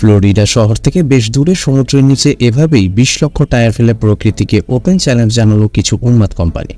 Florida শহর থেকে বেশ দূরে সমুদ্রের নিচে এভাবেই বিশ লক্ষ টায়ার ফেলে প্রকৃতিকে ওপেন চ্যালেঞ্জ জানালো কিছু উন্মাদ কোম্পানি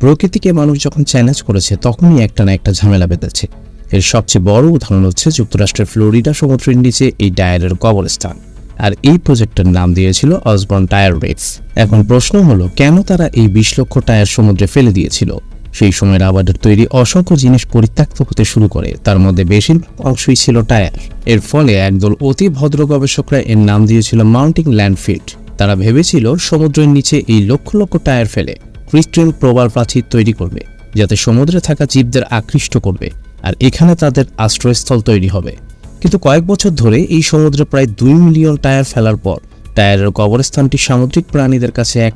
প্রকৃতিকে মানুষ যখন চ্যালেঞ্জ করেছে, তখনই একটা না একটা ঝামেলা বেঁধেছে। এর সবচেয়ে বড় উদাহরণ হচ্ছে যুক্তরাষ্ট্রের ফ্লোরিডা সমুদ্রের নিচে এই টায়ারের কবরস্থান। আর এই প্রজেক্টের নাম দিয়েছিল অসবর্ন টায়ার রেটস এখন প্রশ্ন হলো, কেন তারা এই বিশ লক্ষ টায়ার সমুদ্রে ফেলে দিয়েছিল? সেই সময়ের আবাদের তৈরি অসংখ্য জিনিস পরিত্যক্ত হতে শুরু করে। তার মধ্যে বেশিরভাগ অংশই ছিল টায়ার। এর ফলে একদল অতি ভদ্র গবেষকরা এর নাম দিয়েছিল মাউন্টিং ল্যান্ডফিল্ড। তারা ভেবেছিল সমুদ্রের নিচে এই লক্ষ লক্ষ টায়ার ফেলে কৃত্রিম প্রবাল প্রাচীর তৈরি করবে, যাতে সমুদ্রে থাকা জীবদের আকৃষ্ট করবে, আর এখানে তাদের আশ্রয়স্থল তৈরি হবে। কিন্তু কয়েক বছর ধরে এই সমুদ্রে প্রায় দুই মিলিয়ন টায়ার ফেলার পর, টায়ারের কবরস্থানটি সামুদ্রিক প্রাণীদের কাছে এক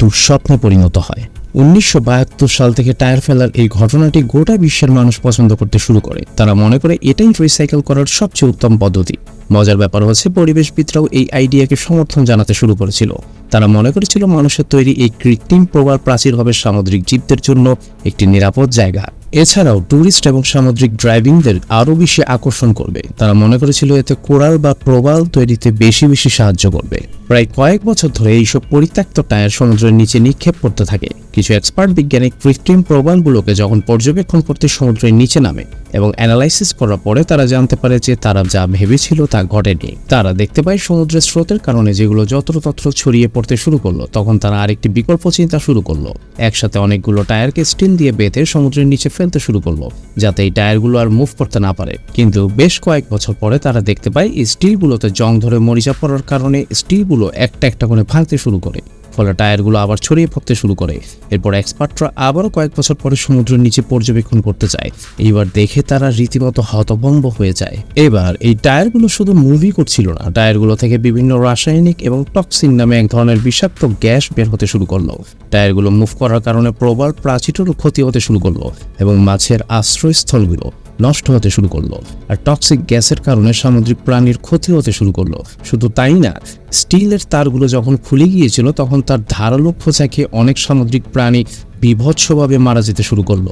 দুঃস্বপ্নে পরিণত হয়। উনিশশো বাহাত্তর সাল থেকে টায়ার ফেলার এই ঘটনাটি গোটা বিশ্বের মানুষ পছন্দ করতে শুরু করে। তারা মনে করে এটাই রিসাইকেল করার সবচেয়ে উত্তম পদ্ধতি। মজার ব্যাপার হচ্ছে পরিবেশবিদরাও এই আইডিয়াকে সমর্থন জানাতে শুরু করেছিল। তারা মনে করেছিল মানুষের তৈরি এই কৃত্রিম প্রবাল প্রাচীর হবে সামুদ্রিক জীবদের জন্য একটি নিরাপদ জায়গা। এছাড়াও ট্যুরিস্ট এবং সামুদ্রিক ড্রাইভিংদের আরও বেশি আকর্ষণ করবে। তারা মনে করেছিল এতে কোরাল বা প্রবাল তৈরিতে বেশি বেশি সাহায্য করবে। প্রায় কয়েক বছর ধরে এইসব পরিত্যক্ত টায়ার সমুদ্রের নিচে নিক্ষেপ করতে থাকে। কিছু এক্সপার্ট বিজ্ঞানী কৃত্রিম প্রবালগুলোকে যখন পর্যবেক্ষণ করতে সমুদ্রের নিচে নামে এবং অ্যানালাইসিস করার পরে তারা জানতে পারে যে তারা যা ভেবেছিল তা ঘটেনি। তারা দেখতে পায় সমুদ্রের স্রোতের কারণে যেগুলো যত্রতত্র ছড়িয়ে পড়তে শুরু করল, তখন তারা আরেকটি বিকল্প চিন্তা শুরু করল। একসাথে অনেকগুলো টায়ারকে স্টিল দিয়ে বেঁধে সমুদ্রের নিচে ফেলতে শুরু করল, যাতে এই টায়ারগুলো আর মুভ করতে না পারে। কিন্তু বেশ কয়েক বছর পরে তারা দেখতে পায় স্টিলগুলোতে জং ধরে মরিচা পড়ার কারণে স্টিলগুলো একটা একটা করে ভাঙতে শুরু করে। ফলে টায়ারগুলো আবার ছড়িয়ে পড়তে শুরু করে। এরপর এক্সপার্টরা আবারও কয়েক বছর পরে সমুদ্রের নিচে পর্যবেক্ষণ করতে চায় এইবার দেখে তারা রীতিমতো হতভম্ব হয়ে যায়। এবার এই টায়ারগুলো শুধু মুভি করছিল না, টায়ারগুলো থেকে বিভিন্ন রাসায়নিক এবং টক্সিন নামে এক ধরনের বিষাক্ত গ্যাস বের হতে শুরু করল। টায়ারগুলো মুভ করার কারণে প্রবল প্রাচীরেরও ক্ষতি হতে শুরু করল এবং মাছের আশ্রয়স্থলগুলো নষ্ট হতে শুরু করল আর টক্সিক গ্যাসের কারণে সামুদ্রিক প্রাণীর ক্ষতি হতে শুরু করল। শুধু তাই না, স্টিলের তারগুলো যখন খুলে গিয়েছিল, তখন তার ধারালো খোঁচা খেয়ে অনেক সামুদ্রিক প্রাণী বিভৎসভাবে মারা যেতে শুরু করল।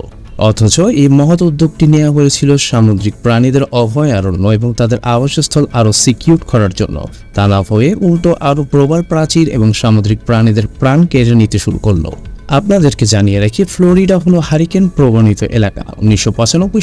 অথচ এই মহৎ উদ্যোগটি নেওয়া হয়েছিল সামুদ্রিক প্রাণীদের অভয়ারণ্য এবং তাদের আবাসস্থল আরও সিকিউর করার জন্য। তা না হয়ে উল্টো আরও প্রবল প্রাচীর এবং সামুদ্রিক প্রাণীদের প্রাণ কেড়ে নিতে শুরু করল। আপনাদেরকে জানিয়ে রাখি, ফ্লোরিডা হলো হারিকেন প্রবণিত এলাকা। উনিশশো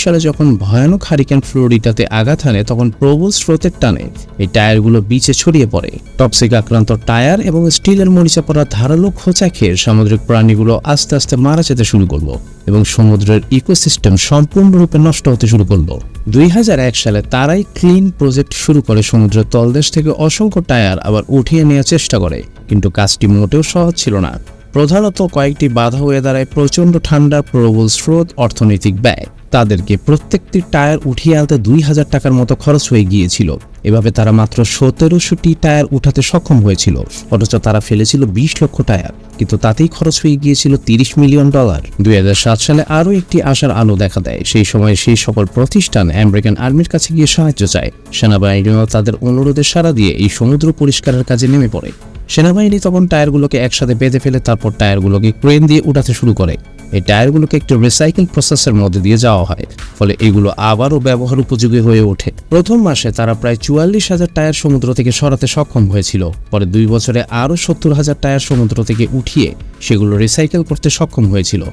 সালে যখন ভয়ানক হারিকেন ফ্লোরিডাতে আঘাত হানে, তখন প্রবল স্রোতের টানে এই টায়ারগুলো বিচে ছড়িয়ে পড়ে। টক্সিক আক্রান্ত টায়ার এবং স্টিলের মরিচা পড়া ধারালো খোঁচা খেয়ে সামুদ্রিক প্রাণীগুলো আস্তে আস্তে মারা যেতে শুরু করল এবং সমুদ্রের ইকোসিস্টেম সম্পূর্ণরূপে নষ্ট হতে শুরু করল। দুই হাজার এক সালে তারাই ক্লিন প্রজেক্ট শুরু করে, সমুদ্রের তলদেশ থেকে অসংখ্য টায়ার আবার উঠিয়ে নেওয়ার চেষ্টা করে, কিন্তু কাজটি মোটেও সহজ ছিল না। প্রধানত কয়েকটি বাধা হয়ে দাঁড়ায় প্রচণ্ড ঠান্ডা প্রবল স্রোত, অর্থনৈতিক ব্যয়। তাদেরকে প্রত্যেকটি টায়ার উঠিয়ে আনতে দুই হাজার টাকার মতো খরচ হয়ে গিয়েছিল। এভাবে তারা মাত্র সতেরোশোটি টায়ার উঠাতে সক্ষম হয়েছিল। অথচ তারা ফেলেছিল বিশ লক্ষ টায়ার। কিন্তু তাতেই খরচ হয়ে গিয়েছিল তিরিশ মিলিয়ন ডলার। দুই হাজার সাত সালে আরও একটি আশার আলো দেখা দেয়। সেই সময় সেই সকল প্রতিষ্ঠান আমেরিকান আর্মির কাছে গিয়ে সাহায্য চায়। সেনাবাহিনীও তাদের অনুরোধে সাড়া দিয়ে এই সমুদ্র পরিষ্কারের কাজে নেমে পড়ে। সেনাবাহিনী তখন টায়ারগুলোকে একসাথে বেঁধে ফেলে, তারপর টায়ারগুলোকে ক্রেন দিয়ে উঠাতে শুরু করে। এই টায়ারগুলোকে একটি রিসাইকেল প্রসেসের মধ্যে দিয়ে যাওয়া হয়, ফলে এগুলো আবারও ব্যবহার উপযোগী হয়ে ওঠে। প্রথম মাসে তারা প্রায় চুয়াল্লিশ হাজার টায়ার সমুদ্র থেকে সরাতে সক্ষম হয়েছিল, পরে দুই বছরে আরও সত্তর হাজার টায়ার সমুদ্র থেকে উঠিয়ে সেগুলো রিসাইকেল করতে সক্ষম হয়েছিল।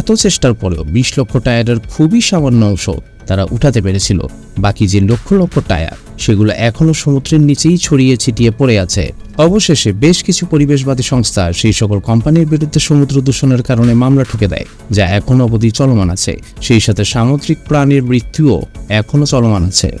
এত চেষ্টার পরেও বিশ লক্ষ টায়ারের খুবই সামান্য অংশ তারা উঠাতে পেরেছিল। বাকি যে লক্ষ লক্ষ টায়ার, সেগুলো এখনও সমুদ্রের নিচেই ছড়িয়ে ছিটিয়ে পড়ে আছে। অবশেষে বেশ কিছু পরিবেশবাদী সংস্থা সেই সকল কোম্পানির বিরুদ্ধে সমুদ্র দূষণের কারণে মামলা ঠুকে দেয়, যা এখনও অবধি চলমান আছে। সেই সাথে সামুদ্রিক প্রাণীর মৃত্যুও এখনও চলমান আছে।